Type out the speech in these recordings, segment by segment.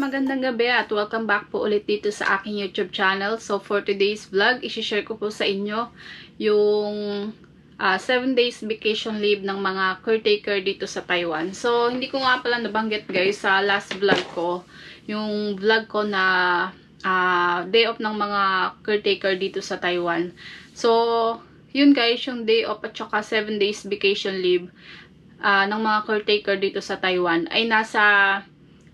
Magandang gabi at welcome back po ulit dito sa aking YouTube channel. So for today's vlog, isi-share ko po sa inyo yung 7 days vacation leave ng mga caretaker dito sa Taiwan. So hindi ko nga pala nabanggit guys sa last vlog ko, yung vlog ko na ah, day off ng mga caretaker dito sa Taiwan. So yun guys, yung day off at saka 7 days vacation leave ah, ng mga caretaker dito sa Taiwan ay nasa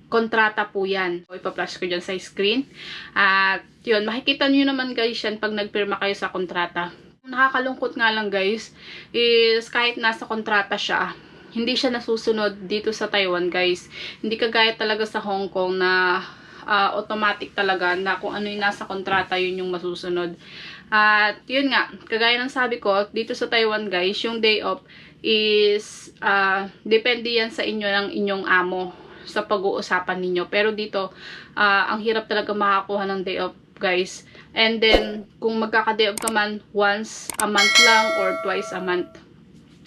kontrata po yan. So, ipa-flash ko dyan sa screen. At yun, makikita nyo naman guys yan pag nagpirma kayo sa kontrata. Nakakalungkot nga lang guys is kahit nasa kontrata siya, hindi siya nasusunod dito sa Taiwan guys. Hindi kagaya talaga sa Hong Kong na ah, automatic talaga na kung ano yung nasa kontrata yun yung masusunod. At yun nga, kagaya ng sabi ko, dito sa Taiwan guys, yung day off is ah, depende yan sa inyo ng inyong amo sa pag-uusapan ninyo. Pero dito, ah, ang hirap talaga makakuha ng day off, guys. And then, kung magkaka-day off ka man, once a month lang or twice a month.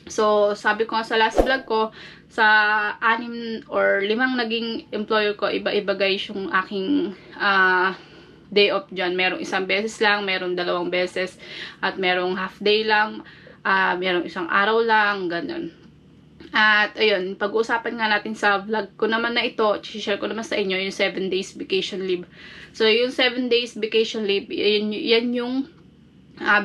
So, sabi ko nga sa last vlog ko, sa anim or limang naging employer ko, iba-iba guys yung aking ah, day off dyan. Merong isang beses lang, merong dalawang beses, at merong half day lang, ah, merong isang araw lang, ganun. At ayun, pag-uusapan nga natin sa vlog ko naman na ito, share ko naman sa inyo yung 7 days vacation leave. So yung 7 days vacation leave, yan, yan yung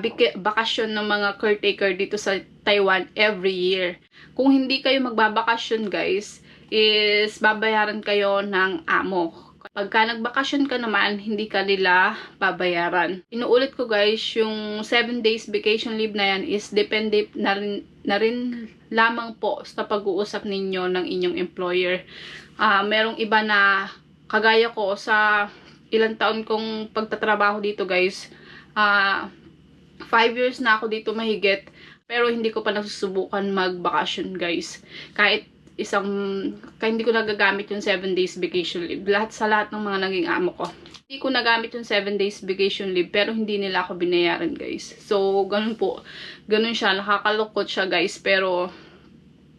bika- bakasyon ng mga caretaker dito sa Taiwan every year. Kung hindi kayo magbabakasyon guys, is babayaran kayo ng amo. Pagka nagbakasyon ka naman, hindi ka nila babayaran. Inuulit ko guys, yung 7 days vacation leave na yan is depende na rin, na rin lamang po sa pag-uusap ninyo ng inyong employer. Ah, merong iba na kagaya ko sa ilang taon kong pagtatrabaho dito guys. Ah, 5 years na ako dito mahigit pero hindi ko pa nasusubukan magbakasyon guys. Kahit isang, kahit hindi ko nagagamit yung 7 days vacation leave. Lahat sa lahat ng mga naging amo ko. Hindi ko nagamit yung 7 days vacation leave pero hindi nila ako binayaran guys. So, ganun po. Ganun siya. Nakakalukot siya guys. Pero,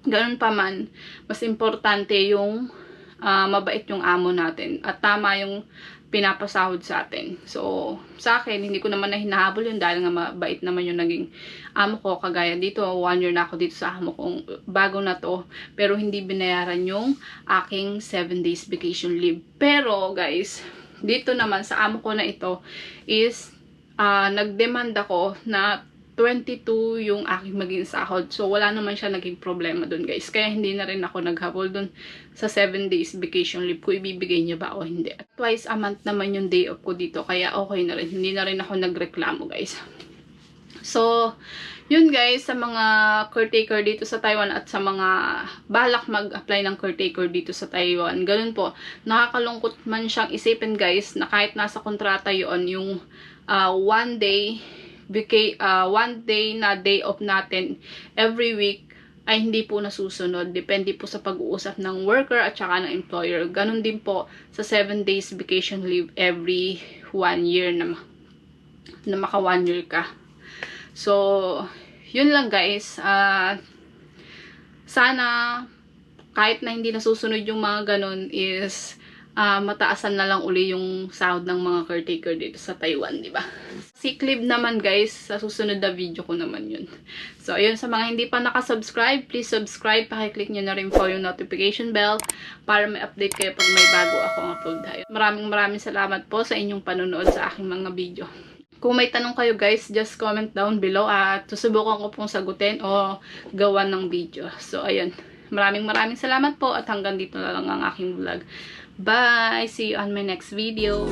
ganun pa man, mas importante yung ah, mabait yung amo natin. At tama yung pinapasahod sa atin. So, sa akin, hindi ko naman na hinahabol yun dahil nga mabait naman yung naging amo ko. Kagaya dito, one year na ako dito sa amo kong bago na to. Pero hindi binayaran yung aking 7 days vacation leave. Pero, guys, dito naman sa amo ko na ito is ah, nag-demand ako na 22 yung aking maging sahod. So, wala naman siya naging problema dun, guys. Kaya hindi na rin ako naghabol dun sa 7 days vacation leave ko ibibigay niya ba o hindi. At twice a month naman yung day off ko dito. Kaya okay na rin. Hindi na rin ako nagreklamo, guys. So, yun guys, sa mga caretaker dito sa Taiwan at sa mga balak mag-apply ng caretaker dito sa Taiwan, ganun po, nakakalungkot man siyang isipin guys, na kahit nasa kontrata yon yung ah, one day, vaca- ah, one day na day off natin every week, ay hindi po nasusunod. Depende po sa pag-uusap ng worker at saka ng employer. Ganun din po sa 7 days vacation leave every one year na, na maka one year ka. So, yun lang guys. Ah, sana kahit na hindi nasusunod yung mga ganun is ah, mataasan na lang uli yung sahod ng mga caretaker dito sa Taiwan, di ba? Sick leave naman guys, sa susunod na video ko naman yun. So, ayun, sa mga hindi pa nakasubscribe, please subscribe, pakiclick nyo na rin po yung notification bell para may update kayo pag may bago akong upload. Ayun. Maraming maraming salamat po sa inyong panonood sa aking mga video. Kung may tanong kayo guys, just comment down below at susubukan ko pong sagutin o gawan ng video. So, ayun. Maraming maraming salamat po at hanggang dito na lang ang aking vlog. Bye! See you on my next video.